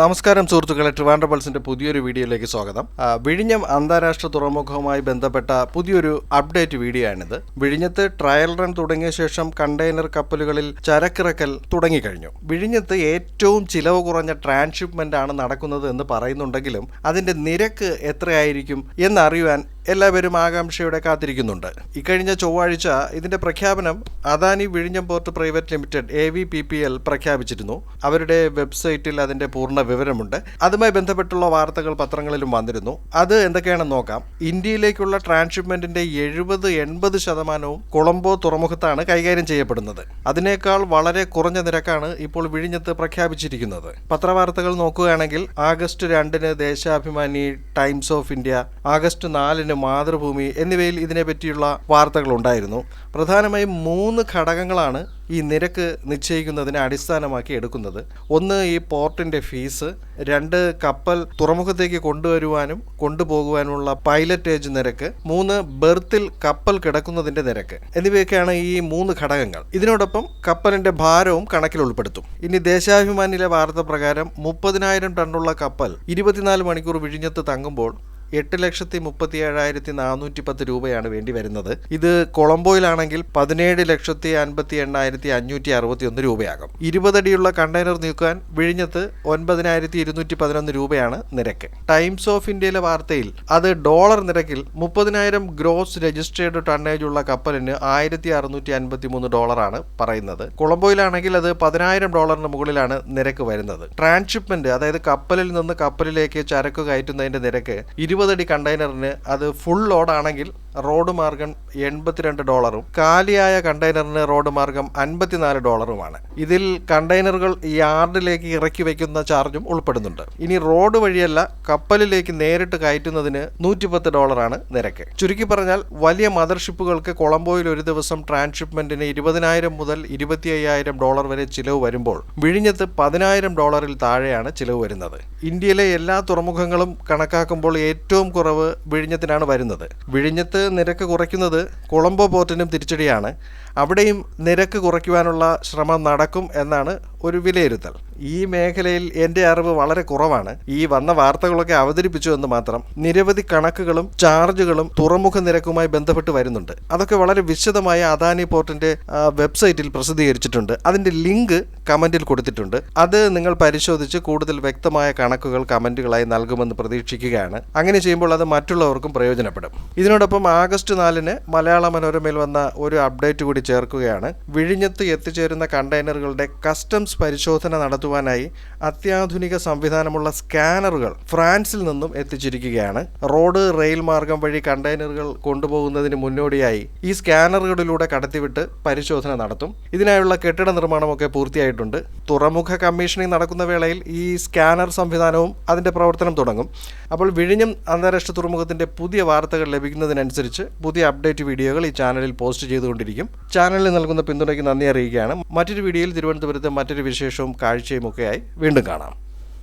നമസ്കാരം സുഹൃത്തുക്കളെ ട്രിവാൻഡ്ര പുതിയൊരു വീഡിയോയിലേക്ക് സ്വാഗതം. വിഴിഞ്ഞം അന്താരാഷ്ട്ര തുറമുഖവുമായി ബന്ധപ്പെട്ട പുതിയൊരു അപ്ഡേറ്റ് വീഡിയോ ആണിത് വിഴിഞ്ഞത്ത് ട്രയൽ റൺ തുടങ്ങിയ ശേഷം കണ്ടെയ്നർ കപ്പലുകളിൽ ചരക്കിറക്കൽ തുടങ്ങിക്കഴിഞ്ഞു. വിഴിഞ്ഞത്ത് ഏറ്റവും ചിലവ് കുറഞ്ഞ ട്രാൻസ്ഷിപ്മെന്റ് ആണ് നടക്കുന്നത് എന്ന് പറയുന്നുണ്ടെങ്കിലും അതിന്റെ നിരക്ക് എത്രയായിരിക്കും എന്നറിയുവാൻ എല്ലാവരും ആകാംക്ഷയോടെ കാത്തിരിക്കുന്നുണ്ട്. ഇക്കഴിഞ്ഞ ചൊവ്വാഴ്ച ഇതിന്റെ പ്രഖ്യാപനം അദാനി വിഴിഞ്ഞം port private limited A V P P L പ്രഖ്യാപിച്ചിരുന്നു. അവരുടെ വെബ്സൈറ്റിൽ അതിന്റെ പൂർണ വിവരമുണ്ട്. അതുമായി ബന്ധപ്പെട്ടുള്ള വാർത്തകൾ പത്രങ്ങളിലും വന്നിരുന്നു. അത് എന്തൊക്കെയാണെന്ന് നോക്കാം. ഇന്ത്യയിലേക്കുള്ള ട്രാൻസ്ഷിപ്മെന്റിന്റെ എഴുപത് എൺപത് ശതമാനവും കൊളംബോ തുറമുഖത്താണ് കൈകാര്യം ചെയ്യപ്പെടുന്നത്. അതിനേക്കാൾ വളരെ കുറഞ്ഞ നിരക്കാണ് ഇപ്പോൾ വിഴിഞ്ഞത്ത് പ്രഖ്യാപിച്ചിരിക്കുന്നത്. പത്രവാർത്തകൾ നോക്കുകയാണെങ്കിൽ ആഗസ്റ്റ് രണ്ടിന് Deshabhimani Times of India August നാലിന് മാതൃഭൂമി എന്നിവയിൽ ഇതിനെപ്പറ്റിയുള്ള വാർത്തകളുണ്ടായിരുന്നു. പ്രധാനമായും മൂന്ന് ഘടകങ്ങളാണ് ഈ നിരക്ക് നിശ്ചയിക്കുന്നതിനെ അടിസ്ഥാനമാക്കി എടുക്കുന്നത്. ഒന്ന് ഈ പോർട്ടിന്റെ ഫീസ് രണ്ട് കപ്പൽ തുറമുഖത്തേക്ക് കൊണ്ടുവരുവാനും കൊണ്ടുപോകുവാനുമുള്ള പൈലറ്റേജ് നിരക്ക് മൂന്ന് ബെർത്തിൽ കപ്പൽ കിടക്കുന്നതിന്റെ നിരക്ക് എന്നിവയൊക്കെയാണ് ഈ മൂന്ന് ഘടകങ്ങൾ. ഇതിനോടൊപ്പം കപ്പലിന്റെ ഭാരവും കണക്കിൽ ഉൾപ്പെടുത്തും. ഇനി ദേശാഭിമാനിയിലെ വാർത്ത പ്രകാരം മുപ്പതിനായിരം ടണ്ണുള്ള കപ്പൽ ഇരുപത്തിനാല് മണിക്കൂർ വിഴിഞ്ഞത്ത് തങ്ങുമ്പോൾ എട്ട് ലക്ഷത്തി മുപ്പത്തി ഏഴായിരത്തി നാനൂറ്റി പത്ത് രൂപയാണ് വേണ്ടി വരുന്നത്. ഇത് കൊളംബോയിലാണെങ്കിൽ പതിനേഴ് ലക്ഷത്തി അൻപത്തി എണ്ണായിരത്തി അഞ്ഞൂറ്റി അറുപത്തി ഒന്ന് രൂപയാകും. ഇരുപതടിയുള്ള കണ്ടെയ്നർ നീക്കാൻ വിഴിഞ്ഞത്ത് ഒൻപതിനായിരത്തി ഇരുന്നൂറ്റി പതിനൊന്ന് രൂപയാണ് നിരക്ക്. ടൈംസ് ഓഫ് ഇന്ത്യയിലെ വാർത്തയിൽ അത് ഡോളർ നിരക്കിൽ മുപ്പതിനായിരം ഗ്രോസ് രജിസ്റ്റേർഡ് ടണ്ണേജ് ഉള്ള കപ്പലിന് ആയിരത്തി അറുന്നൂറ്റി അൻപത്തി മൂന്ന് ഡോളറാണ് പറയുന്നത്. കൊളംബോയിലാണെങ്കിൽ അത് പതിനായിരം ഡോളറിന് മുകളിലാണ് നിരക്ക് വരുന്നത്. ട്രാൻസ്ഷിപ്മെന്റ് അതായത് കപ്പലിൽ നിന്ന് കപ്പലിലേക്ക് ചരക്ക് കയറ്റുന്നതിന്റെ നിരക്ക് ഇരുപതടി കണ്ടെയ്നറിന് അത് ഫുൾ ലോഡാണെങ്കിൽ റോഡ് മാർഗം എൺപത്തിരണ്ട് ഡോളറും കാലിയായ കണ്ടെയ്നറിന് റോഡ് മാർഗം അൻപത്തിനാല് ഡോളറുമാണ് ഇതിൽ കണ്ടെയ്നറുകൾ യാർഡിലേക്ക് ഇറക്കി വയ്ക്കുന്ന ചാർജും ഉൾപ്പെടുന്നുണ്ട്. ഇനി റോഡ് വഴിയല്ല കപ്പലിലേക്ക് നേരിട്ട് കയറ്റുന്നതിന് നൂറ്റിപ്പത്ത് ഡോളറാണ് നിരക്ക്. ചുരുക്കി പറഞ്ഞാൽ വലിയ മദർഷിപ്പുകൾക്ക് കൊളംബോയിൽ ഒരു ദിവസം ട്രാൻസ്ഷിപ്മെന്റിന് ഇരുപതിനായിരം മുതൽ ഇരുപത്തി അയ്യായിരം ഡോളർ വരെ ചിലവ് വരുമ്പോൾ വിഴിഞ്ഞത്ത് പതിനായിരം ഡോളറിൽ താഴെയാണ് ചിലവ് വരുന്നത്. ഇന്ത്യയിലെ എല്ലാ തുറമുഖങ്ങളും കണക്കാക്കുമ്പോൾ കുറവ് വിഴിഞ്ഞത്തിനാണ് വരുന്നത്. വിഴിഞ്ഞത്ത് നിരക്ക് കുറയ്ക്കുന്നത് കൊളംബോ പോർട്ടിനും തിരിച്ചടിയാണ്. അവിടെയും നിരക്ക് കുറയ്ക്കുവാനുള്ള ശ്രമം നടക്കും എന്നാണ് ഒരു വിലയിരുത്തൽ. ഈ മേഖലയിൽ എന്റെ അറിവ് വളരെ കുറവാണ്. ഈ വന്ന വാർത്തകളൊക്കെ അവതരിപ്പിച്ചു എന്ന് മാത്രം നിരവധി കണക്കുകളും ചാർജുകളും തുറമുഖ നിരക്കുമായി ബന്ധപ്പെട്ട് വരുന്നുണ്ട്. അതൊക്കെ വളരെ വിശദമായ അദാനി പോർട്ടിന്റെ വെബ്സൈറ്റിൽ പ്രസിദ്ധീകരിച്ചിട്ടുണ്ട്. അതിന്റെ ലിങ്ക് കമന്റിൽ കൊടുത്തിട്ടുണ്ട്. അത് നിങ്ങൾ പരിശോധിച്ച് കൂടുതൽ വ്യക്തമായ കണക്കുകൾ കമന്റുകളായി നൽകുമെന്ന് പ്രതീക്ഷിക്കുകയാണ്. അങ്ങനെ ചെയ്യുമ്പോൾ അത് മറ്റുള്ളവർക്കും പ്രയോജനപ്പെടും. ഇതിനോടൊപ്പം ആഗസ്റ്റ് നാലിന് മലയാള മനോരമയിൽ വന്ന ഒരു അപ്ഡേറ്റ് കൂടി ചേർക്കുകയാണ്. വിഴിഞ്ഞത്ത് എത്തിച്ചേരുന്ന കണ്ടെയ്നറുകളുടെ കസ്റ്റംസ് പരിശോധന നടത്തുവാനായി അത്യാധുനിക സംവിധാനമുള്ള സ്കാനറുകൾ ഫ്രാൻസിൽ നിന്നും എത്തിച്ചിരിക്കുകയാണ്. റോഡ് റെയിൽ മാർഗം വഴി കണ്ടെയ്നറുകൾ കൊണ്ടുപോകുന്നതിന് മുന്നോടിയായി ഈ സ്കാനറുകളിലൂടെ കടത്തിവിട്ട് പരിശോധന നടത്തും. ഇതിനായുള്ള കെട്ടിട നിർമ്മാണമൊക്കെ പൂർത്തിയായിട്ടുണ്ട്. തുറമുഖ കമ്മീഷനിങ് നടക്കുന്ന വേളയിൽ ഈ സ്കാനർ സംവിധാനവും അതിന്റെ പ്രവർത്തനം തുടങ്ങും. അപ്പോൾ വിഴിഞ്ഞം അന്താരാഷ്ട്ര തുറമുഖത്തിന്റെ പുതിയ വാർത്തകൾ ലഭിക്കുന്നതിനനുസരിച്ച് പുതിയ അപ്ഡേറ്റ് വീഡിയോകൾ ഈ ചാനലിൽ പോസ്റ്റ് ചെയ്തുകൊണ്ടിരിക്കും. ചാനലിൽ നൽകുന്ന പിന്തുണയ്ക്ക് നന്ദി അറിയിക്കുകയാണ്. മറ്റൊരു വീഡിയോയിൽ തിരുവനന്തപുരത്ത് മറ്റൊരു വിശേഷവും കാഴ്ചയും ഒക്കെയായി വീണ്ടും കാണാം.